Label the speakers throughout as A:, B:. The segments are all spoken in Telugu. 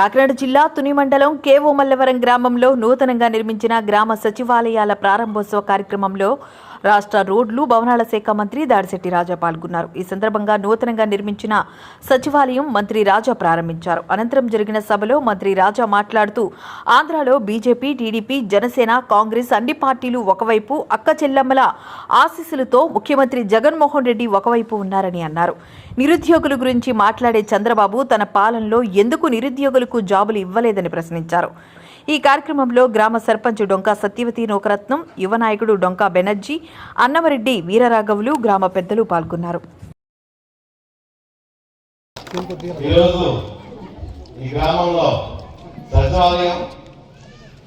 A: కాకినాడ జిల్లా తుని మండలం కేవో మల్లవరం గ్రామంలో నూతనంగా నిర్మించిన గ్రామ సచివాలయాల ప్రారంభోత్సవ కార్యక్రమంలో రాష్ట్ర రోడ్లు భవనాల శాఖ మంత్రి దాడిశెట్టి రాజా పాల్గొన్నారు. ఈ సందర్భంగా నూతనంగా నిర్మించిన సచివాలయం మంత్రి రాజా ప్రారంభించారు. అనంతరం జరిగిన సభలో మంత్రి రాజా మాట్లాడుతూ ఆంధ్రాలో బీజేపీ టీడీపీ జనసేన కాంగ్రెస్ అన్ని పార్టీలు ఒకవైపు అక్క చెల్లమ్మల ఆశీస్సులతో ముఖ్యమంత్రి జగన్మోహన్ రెడ్డి ఒకవైపు ఉన్నారని అన్నారు. నిరుద్యోగుల గురించి మాట్లాడే చంద్రబాబు తన పాలనలో ఎందుకు నిరుద్యోగులకు జాబులు ఇవ్వలేదని ప్రశ్నించారు. ఈ కార్యక్రమంలో గ్రామ సర్పంచ్ డొంకా సత్యవతి నూకరత్నం యువ నాయకుడు డొంకా బెనర్జీ అన్నమరెడ్డి వీరరాఘవులు గ్రామ పెద్దలు పాల్గొన్నారు.
B: ఈరోజు ఈ గ్రామంలో సచివాలయం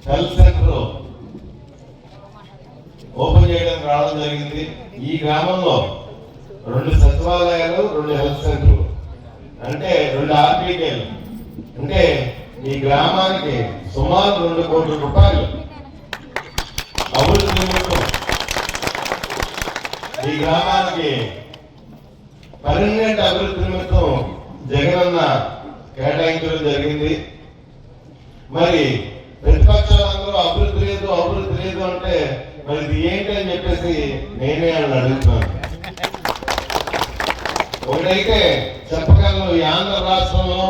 B: హెల్త్ సెంటర్ ఓపెన్ చేయడానికి రావడం జరిగింది. ఈ గ్రామంలో రెండు సచివాలయాలు రెండు హెల్త్ సెంటర్లు అంటే రెండు ఆర్టీకేలు అంటే ఈ గ్రామానికి సుమారు రెండు కోట్ల రూపాయలు. అభివృద్ధి ఈ గ్రామానికి పర్మనెంట్ అభివృద్ధి నిమిత్తం జగనన్న కేటాయించడం జరిగింది. మరి ప్రతిపక్షాలందరూ అభివృద్ధి లేదు అభివృద్ధి లేదు అంటే మరి ఇది ఏంటి అని చెప్పేసి నేనే అని అడుగుతున్నాను. ఒకటైతే చెప్పగలను ఈ ఆంధ్ర రాష్ట్రంలో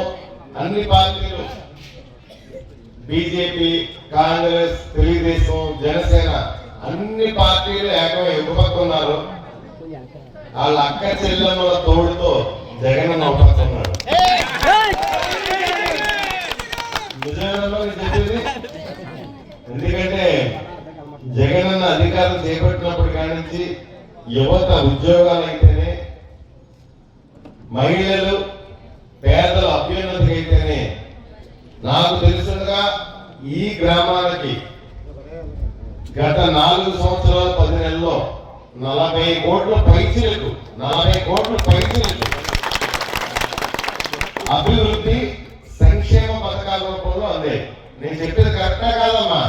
B: అన్ని పార్టీలు బీజేపీ కాంగ్రెస్ తెలుగుదేశం జనసేన అన్ని పార్టీలు ఏకమై ఉన్నారు. వాళ్ళ అక్క చెల్లెమ్మల తోడుతో జగన్ నవ్వుతున్నాడు ఎందుకంటే జగన్ అన్న అధికారం చేపట్టినప్పటి కాడి నుంచి యువత ఉద్యోగాలు అయితేనే మహిళలు నాకు తెలుసుగా ఈ గ్రామానికి గత నాలుగు సంవత్సరాల పది నెలల్లో నలభై కోట్ల పైసలకు నలభై కోట్ల పైసలకు అభివృద్ధి సంక్షేమ పథకాల రూపంలో అందే. నేను చెప్పేది కరెక్టా కాదమ్మా?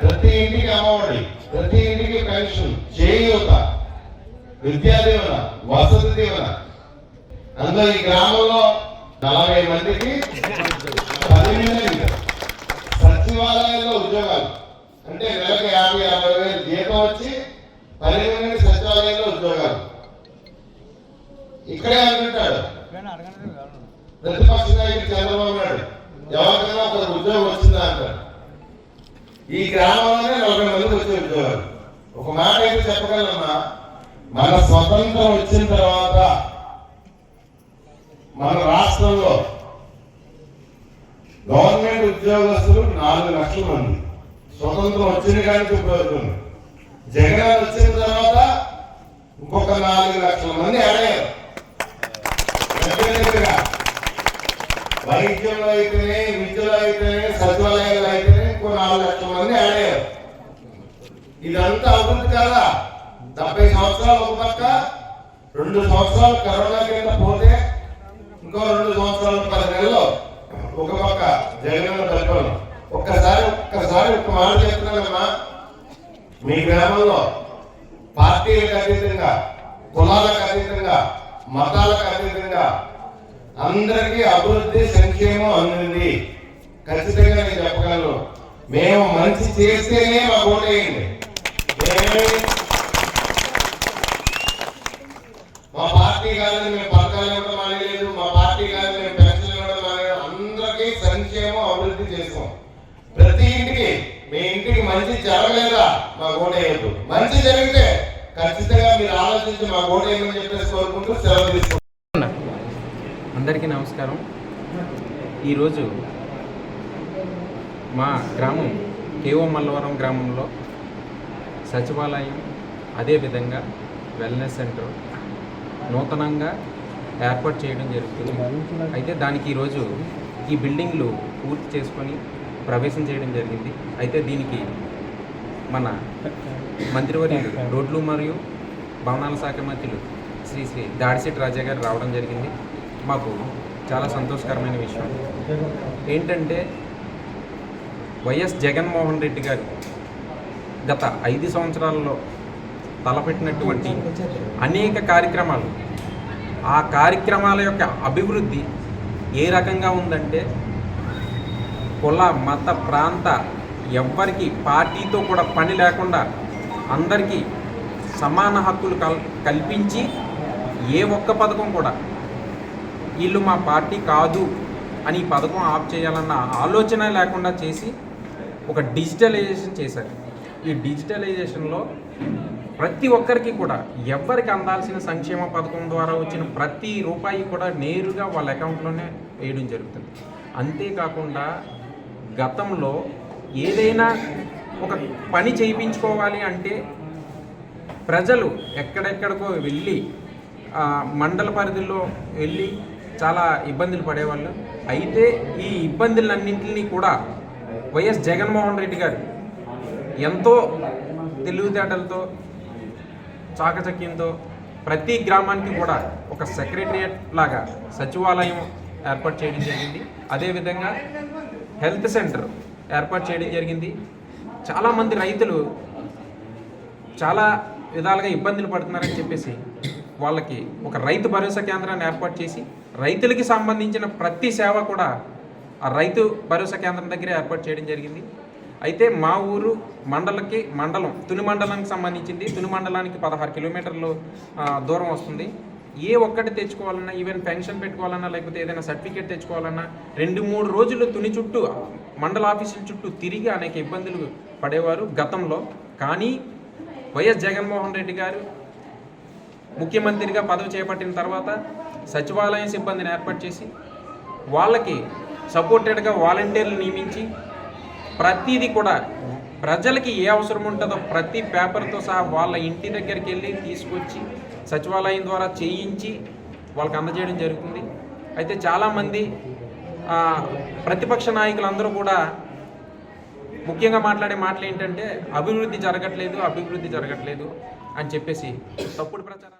B: ప్రతి ఇంటికి అమ్మఒడి ప్రతి ఇంటికి పెన్షన్ చేయూత విద్యా దీవెన వసతి దీవెన. అందులో ఈ గ్రామంలో నలభై మందికి పదిహేను సచివాలయంలో ఉద్యోగాలు. అంటే నెలకు యాభై యాభై వేలు. జీతం వచ్చి పదిహేను సచివాలయంలో ఉద్యోగాలు. ఇక్కడే అనుకుంటాడు ప్రతిపక్ష నాయకుడు చంద్రబాబు నాయుడు ఎవరికైనా ఒక ఉద్యోగం వచ్చిందా? అంటాడు. ఈ గ్రామంలోనే నలభై మందికి వచ్చే ఉద్యోగాలు. ఒక మాట అయితే చెప్పగలన్నా మన స్వతంత్రం వచ్చిన తర్వాత మన రాష్ట్రంలో గవర్నమెంట్ ఉద్యోగస్తులు నాలుగు లక్షల మంది. స్వతంత్రం వచ్చిన కానీ ఉపయోగం. జగన్ వచ్చిన తర్వాత ఇంకొక నాలుగు లక్షల మంది అడగారు వైద్యంలో అయితేనే విద్యలో అయితేనే సచివాలయాలు అయితేనే ఇంకో నాలుగు లక్షల మంది అడగారు ఇదంతా అభివృద్ధి కాదా. డెబ్బై సంవత్సరాలు ఒక పక్క రెండు సంవత్సరాలు కరోనా కింద పోతే ఇంకో రెండు సంవత్సరాలు పది నెలలు. ఒక పక్క జగన్ పరిపాలన ఒక్కసారి ఒక్కసారి ఒక్క మాట చెప్తున్నానమ్మా మీ. గ్రామంలో పార్టీలకు అతీతంగా కులాలకు అతీతంగా మతాలకు అతీతంగా అందరికీ అభివృద్ధి సంక్షేమం అందింది. ఖచ్చితంగా నేను చెప్పగలను. మేము మంచి చేస్తేనే మాకు ఓటేయండి మీ ఇంటికి మంచి జరగలేదా మా ఓటేయద్దు మంచి జరిగితే ఖచ్చితంగా మీరు ఆలోచించి మా ఓటేయమని చెప్పేసి కోరుకుంటూ సెలవు తీసుకుంటున్నా.
C: అందరికీ నమస్కారం. ఈరోజు మా గ్రామం కేవో మల్లవరం గ్రామంలో సచివాలయం అదేవిధంగా వెల్నెస్ సెంటర్ నూతనంగా ఏర్పాటు చేయడం జరుగుతుంది. అయితే దానికి ఈరోజు ఈ బిల్డింగ్లు పూర్తి చేసుకొని ప్రవేశం చేయడం జరిగింది. అయితే దీనికి మన మంత్రివర్యులు రోడ్లు మరియు భవనాల శాఖ మంత్రులు శ్రీ శ్రీ దాడిశెట్టి రాజా గారు రావడం జరిగింది. మాకు చాలా సంతోషకరమైన విషయం. ఏంటంటే వైఎస్ జగన్మోహన్ రెడ్డి గారు గత ఐదు సంవత్సరాలలో తలపెట్టినటువంటి అనేక కార్యక్రమాలు ఆ కార్యక్రమాల యొక్క అభివృద్ధి ఏ రకంగా ఉందంటే కుల మత ప్రాంత ఎవ్వరికి పార్టీతో కూడా పని లేకుండా అందరికీ సమాన హక్కులు కల్ కల్పించి ఏ ఒక్క పథకం కూడా వీళ్ళు మా పార్టీ కాదు అని ఈ పథకం ఆఫ్ చేయాలన్న ఆలోచన లేకుండా చేసి ఒక డిజిటలైజేషన్ చేశారు. ఈ డిజిటలైజేషన్లో ప్రతి ఒక్కరికి కూడా ఎవరికి అందాల్సిన సంక్షేమ పథకం ద్వారా వచ్చిన ప్రతి రూపాయి కూడా నేరుగా వాళ్ళ అకౌంట్లోనే వేయడం జరుగుతుంది. అంతేకాకుండా గతంలో ఏదైనా ఒక పని చేయించుకోవాలి అంటే ప్రజలు ఎక్కడెక్కడికో వెళ్ళి మండల పరిధిలో వెళ్ళి చాలా ఇబ్బందులు పడేవాళ్ళు. అయితే ఈ ఇబ్బందులన్నింటినీ కూడా వైఎస్ జగన్మోహన్ రెడ్డి గారు ఎంతో తెలివితేటలతో చాకచక్యంతో ప్రతి గ్రామానికి కూడా ఒక సెక్రటరియట్ లాగా సచివాలయం ఏర్పాటు చేయడం జరిగింది. అదేవిధంగా హెల్త్ సెంటర్ ఏర్పాటు చేయడం జరిగింది. చాలామంది రైతులు చాలా విధాలుగా ఇబ్బందులు పడుతున్నారని చెప్పేసి వాళ్ళకి ఒక రైతు భరోసా కేంద్రాన్ని ఏర్పాటు చేసి రైతులకి సంబంధించిన ప్రతి సేవ కూడా ఆ రైతు భరోసా కేంద్రం దగ్గరే ఏర్పాటు చేయడం జరిగింది. అయితే మా ఊరు మండలకి మండలం తుని మండలానికి సంబంధించింది. తుని మండలానికి పదహారు కిలోమీటర్లు దూరం వస్తుంది. ఏ ఒక్కటి తెచ్చుకోవాలన్నా ఈవెన్ పెన్షన్ పెట్టుకోవాలన్నా లేకపోతే ఏదైనా సర్టిఫికేట్ తెచ్చుకోవాలన్నా రెండు మూడు రోజులు తుని చుట్టూ మండల ఆఫీసుల చుట్టూ తిరిగి అనేక ఇబ్బందులు పడేవారు గతంలో. కానీ వైఎస్ జగన్మోహన్ రెడ్డి గారు ముఖ్యమంత్రిగా పదవి చేపట్టిన తర్వాత సచివాలయం సిబ్బందిని ఏర్పాటు చేసి వాళ్ళకి సపోర్టెడ్గా వాలంటీర్లు నియమించి ప్రతిదీ కూడా ప్రజలకి ఏ అవసరం ఉంటుందో ప్రతి పేపర్తో సహా వాళ్ళ ఇంటి దగ్గరికి వెళ్ళి తీసుకొచ్చి సచివాలయం ద్వారా చేయించి వాళ్ళకి అందజేయడం జరుగుతుంది. అయితే చాలామంది ప్రతిపక్ష నాయకులందరూ కూడా ముఖ్యంగా మాట్లాడే మాటలు ఏంటంటే అభివృద్ధి జరగట్లేదు అభివృద్ధి జరగట్లేదు అని చెప్పేసి తప్పుడు ప్రచారం